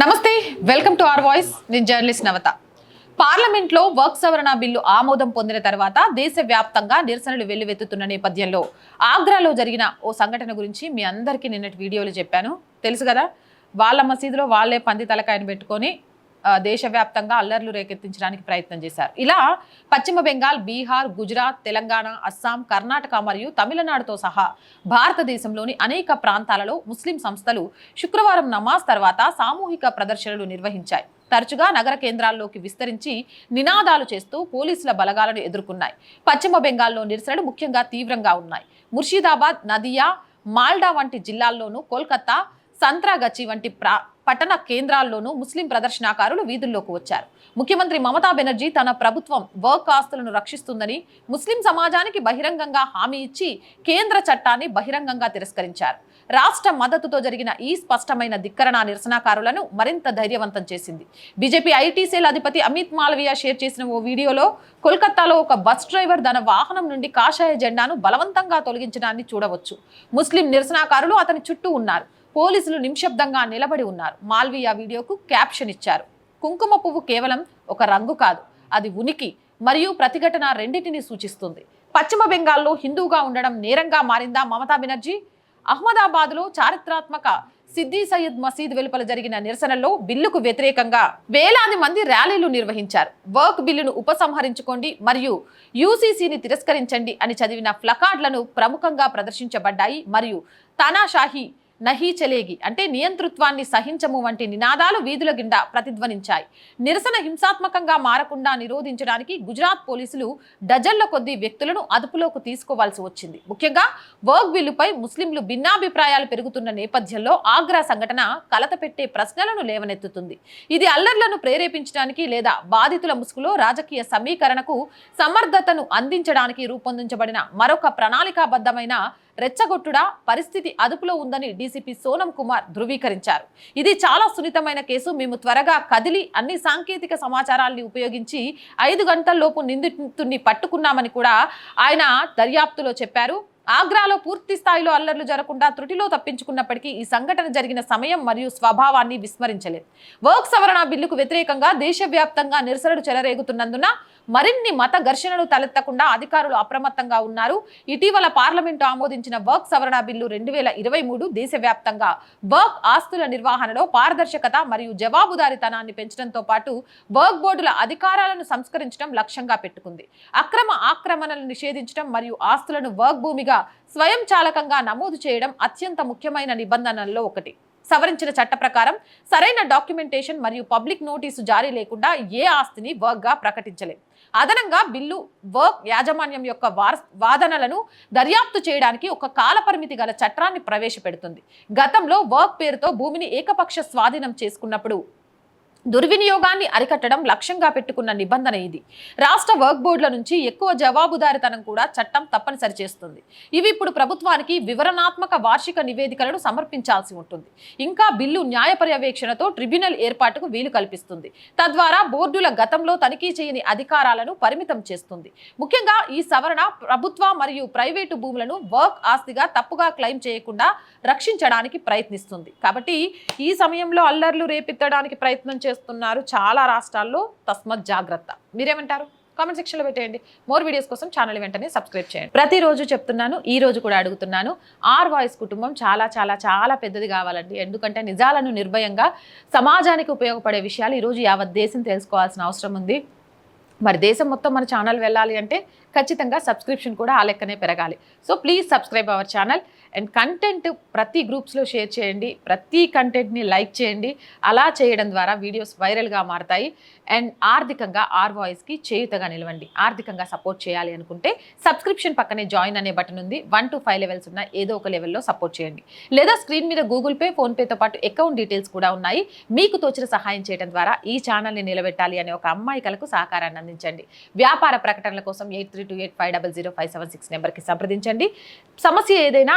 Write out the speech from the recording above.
నమస్తే welcome to R voice. నేను journalist నవత. పార్లమెంట్లో వర్క్ సవరణ బిల్లు ఆమోదం పొందిన తర్వాత దేశవ్యాప్తంగా నిరసనలు వెల్లువెత్తుతున్న నేపథ్యంలో ఆగ్రాలో జరిగిన ఓ సంఘటన గురించి మీ అందరికీ నిన్నటి వీడియోలు చెప్పాను. తెలుసు కదా వాళ్ళ మసీదులో వాళ్ళే పంది తలకాయను పెట్టుకొని దేశవ్యాప్తంగా అల్లర్లు రేకెత్తించడానికి ప్రయత్నం చేశారు. ఇలా పశ్చిమ బెంగాల్ బీహార్ గుజరాత్ తెలంగాణ అస్సాం కర్ణాటక మరియు తమిళనాడుతో సహా భారతదేశంలోని అనేక ప్రాంతాలలో ముస్లిం సంస్థలు శుక్రవారం నమాజ్ తర్వాత సామూహిక ప్రదర్శనలు నిర్వహించాయి. తరచుగా నగర కేంద్రాల్లోకి విస్తరించి నినాదాలు చేస్తూ పోలీసుల బలగాలను ఎదుర్కొన్నాయి. పశ్చిమ బెంగాల్లో నిరసనలు ముఖ్యంగా తీవ్రంగా ఉన్నాయి. ముర్షిదాబాద్ నదియా మాల్డా వంటి జిల్లాల్లోనూ కోల్కతా సంత్రాగచ్చి వంటి ప్రా పట్టణ కేంద్రాల్లోనూ ముస్లిం ప్రదర్శనకారులు వీధుల్లోకి వచ్చారు. ముఖ్యమంత్రి మమతా బెనర్జీ తన ప్రభుత్వం వర్క్ ఆస్తులను రక్షిస్తుందని ముస్లిం సమాజానికి బహిరంగంగా హామీ ఇచ్చి కేంద్ర చట్టాన్ని బహిరంగంగా తిరస్కరించారు. రాష్ట్ర మద్దతుతో జరిగిన ఈ స్పష్టమైన ధిక్కరణ నిరసనకారులను మరింత ధైర్యవంతం చేసింది. బీజేపీ ఐటీ సెల్ అధిపతి అమిత్ మాలవియా షేర్ చేసిన ఓ వీడియోలో కోల్కతాలో ఒక బస్ డ్రైవర్ తన వాహనం నుండి కాషాయ జెండాను బలవంతంగా తొలగించడాన్ని చూడవచ్చు. ముస్లిం నిరసనకారులు అతని చుట్టూ ఉన్నారు. పోలీసులు నిశ్శబ్దంగా నిలబడి ఉన్నారు. మాల్వియా వీడియోకు క్యాప్షన్ ఇచ్చారు. కుంకుమ పువ్వు కేవలం ఒక రంగు కాదు అది ఉనికి మరియు ప్రతిఘటన రెండింటిని సూచిస్తుంది. పశ్చిమ బెంగాల్లో హిందూగా ఉండడం నేరంగా మారిందా మమతా బెనర్జీ? అహ్మదాబాద్లో చారిత్రాత్మక సిద్ది సయ్యద్ మసీద్ వెలుపల జరిగిన నిరసనలో బిల్లుకు వ్యతిరేకంగా వేలాది మంది ర్యాలీలు నిర్వహించారు. వర్క్ బిల్లును ఉపసంహరించుకోండి మరియు యూసీసీని తిరస్కరించండి అని చదివిన ఫ్లకార్డ్లను ప్రముఖంగా ప్రదర్శించబడ్డాయి మరియు తానాషాహి నహీ చలేగి అంటే నియంతృత్వాన్ని సహించము వంటి నినాదాలు వీధుల గిండా ప్రతిధ్వనించాయి. నిరసన హింసాత్మకంగా మారకుండా నిరోధించడానికి గుజరాత్ పోలీసులు డజన్ల కొద్ది వ్యక్తులను అదుపులోకి తీసుకోవాల్సి వచ్చింది. ముఖ్యంగా వర్క్ బిల్లుపై ముస్లింలు భిన్నాభిప్రాయాలు పెరుగుతున్న నేపథ్యంలో ఆగ్రా సంఘటన కలత పెట్టే ప్రశ్నలను లేవనెత్తుతుంది. ఇది అల్లర్లను ప్రేరేపించడానికి లేదా బాధితుల ముసుగులో రాజకీయ సమీకరణకు సమర్థతను అందించడానికి రూపొందించబడిన మరొక ప్రణాళికాబద్ధమైన రెచ్చగొట్టుడా? పరిస్థితి అదుపులో ఉందని డీసీపీ సోనం కుమార్ ధృవీకరించారు. ఇది చాలా సున్నితమైన కేసు. మేము త్వరగా కదిలి అన్ని సాంకేతిక సమాచారాల్ని ఉపయోగించి ఐదు గంటల్లోపు నిందితుడిని పట్టుకున్నామని కూడా ఆయన దర్యాప్తులో చెప్పారు. ఆగ్రాలో పూర్తి స్థాయిలో అల్లర్లు జరగకుండా త్రుటిలో తప్పించుకున్నప్పటికీ ఈ సంఘటన జరిగిన సమయం మరియు స్వభావాన్ని విస్మరించలేదు. వర్క్ సవరణ బిల్లుకు వ్యతిరేకంగా దేశవ్యాప్తంగా నిరసనలు చెలరేగుతున్నందున మరిన్ని మత ఘర్షణలు తలెత్తకుండా అధికారులు అప్రమత్తంగా ఉన్నారు. ఇటీవల పార్లమెంటు ఆమోదించిన వర్క్ సవరణ బిల్లు రెండు వేల ఇరవై మూడు దేశవ్యాప్తంగా వర్క్ ఆస్తుల నిర్వహణలో పారదర్శకత మరియు జవాబుదారీతనాన్ని పెంచడంతో పాటు వర్క్ బోర్డుల అధికారాలను సంస్కరించడం లక్ష్యంగా పెట్టుకుంది. అక్రమ ఆక్రమణలు నిషేధించడం మరియు ఆస్తులను వర్క్ భూమిగా స్వయం చాలకంగా నమోదు చేయడం అత్యంత ముఖ్యమైన నిబంధనల్లో ఒకటి. సవరించిన చట్ట ప్రకారం సరైన డాక్యుమెంటేషన్ మరియు పబ్లిక్ నోటీసు జారీ లేకుండా ఏ ఆస్తిని వర్క్గా ప్రకటించలేదు అదనంగా బిల్లు వర్క్ యాజమాన్యం యొక్క వాదనలను దర్యాప్తు చేయడానికి ఒక కాలపరిమితి గల చట్టాన్ని ప్రవేశపెడుతుంది. గతంలో వర్క్ పేరుతో భూమిని ఏకపక్ష స్వాధీనం చేసుకున్నప్పుడు దుర్వినియోగాన్ని అరికట్టడం లక్ష్యంగా పెట్టుకున్న నిబంధన ఇది. రాష్ట్ర వర్క్ బోర్డుల నుంచి ఎక్కువ జవాబుదారితనం కూడా చట్టం తప్పనిసరి చేస్తుంది. ఇవి ఇప్పుడు ప్రభుత్వానికి వివరణాత్మక వార్షిక నివేదికలను సమర్పించాల్సి ఉంటుంది. ఇంకా బిల్లు న్యాయ పర్యవేక్షణతో ట్రిబ్యునల్ ఏర్పాటుకు వీలు కల్పిస్తుంది. తద్వారా బోర్డుల గతంలో తనిఖీ చేయని అధికారాలను పరిమితం చేస్తుంది. ముఖ్యంగా ఈ సవరణ ప్రభుత్వ మరియు ప్రైవేటు భూములను వర్క్ ఆస్తిగా తప్పుగా క్లెయిమ్ చేయకుండా రక్షించడానికి ప్రయత్నిస్తుంది. కాబట్టి ఈ సమయంలో అల్లర్లు రేపెత్తడానికి ప్రయత్నం చేస్తుంది. చేస్తున్నారు చాలా రాష్ట్రాల్లో తస్మత్ జాగ్రత్త. మీరేమంటారు? కామెంట్ సెక్షన్లో పెట్టేయండి. మోర్ వీడియోస్ కోసం ఛానల్ వెంటనే సబ్స్క్రైబ్ చేయండి. ప్రతిరోజు చెప్తున్నాను ఈ రోజు కూడా అడుగుతున్నాను. ఆర్ వాయిస్ కుటుంబం చాలా చాలా చాలా పెద్దది కావాలండి. ఎందుకంటే నిజాలను నిర్భయంగా సమాజానికి ఉపయోగపడే విషయాలు ఈరోజు యావత్ దేశం తెలుసుకోవాల్సిన అవసరం ఉంది. మరి దేశం మొత్తం మన ఛానల్ వెళ్ళాలి అంటే ఖచ్చితంగా సబ్స్క్రిప్షన్ కూడా ఆ లెక్కనే పెరగాలి. So please subscribe our channel and content ప్రతి గ్రూప్స్లో షేర్ చేయండి. ప్రతి కంటెంట్ని లైక్ చేయండి. అలా చేయడం ద్వారా వీడియోస్ వైరల్గా మారతాయి. అండ్ ఆర్థికంగా ఆర్ వాయిస్కి చేయుతగా నిలవండి. ఆర్థికంగా సపోర్ట్ చేయాలి అనుకుంటే సబ్స్క్రిప్షన్ పక్కనే జాయిన్ అనే బటన్ ఉంది. వన్ టు ఫైవ్ లెవెల్స్ ఉన్న ఏదో ఒక లెవెల్లో సపోర్ట్ చేయండి. లేదా స్క్రీన్ మీద గూగుల్ పే ఫోన్పేతో పాటు అకౌంట్ డీటెయిల్స్ కూడా ఉన్నాయి. మీకు తోచిన సహాయం చేయడం ద్వారా ఈ ఛానల్ని నిలబెట్టాలి అనే ఒక అమ్మాయికలకు సహకారాన్ని అందించండి. వ్యాపార ప్రకటనల కోసం eight three two eight five double zero five seven six నెంబర్కి సంప్రదించండి. సమస్య ఏదైనా